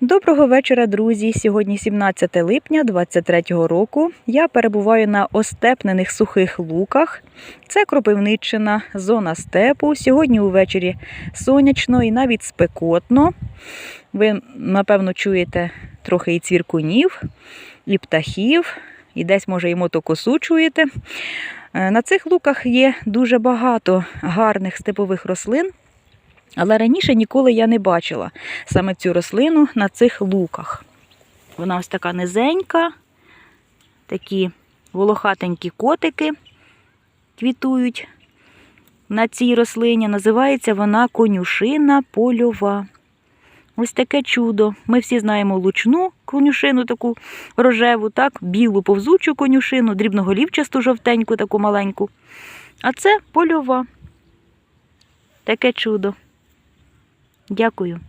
Доброго вечора, друзі! Сьогодні 17 липня 2023 року. Я перебуваю на остепнених сухих луках. Це Кропивниччина, зона степу. Сьогодні увечері сонячно і навіть спекотно. Ви, напевно, чуєте трохи і цвіркунів, і птахів, і десь, може, і мотокосу чуєте. Е, На цих луках є дуже багато гарних степових рослин. Але раніше ніколи я не бачила саме цю рослину на цих луках. Вона ось така низенька, такі волохатенькі котики квітують на цій рослині. Називається вона конюшина польова. Ось таке чудо. Ми всі знаємо лучну конюшину, таку рожеву, так, білу повзучу конюшину, дрібноголівчасту жовтеньку, таку маленьку. А це польова. Таке чудо. Дякую.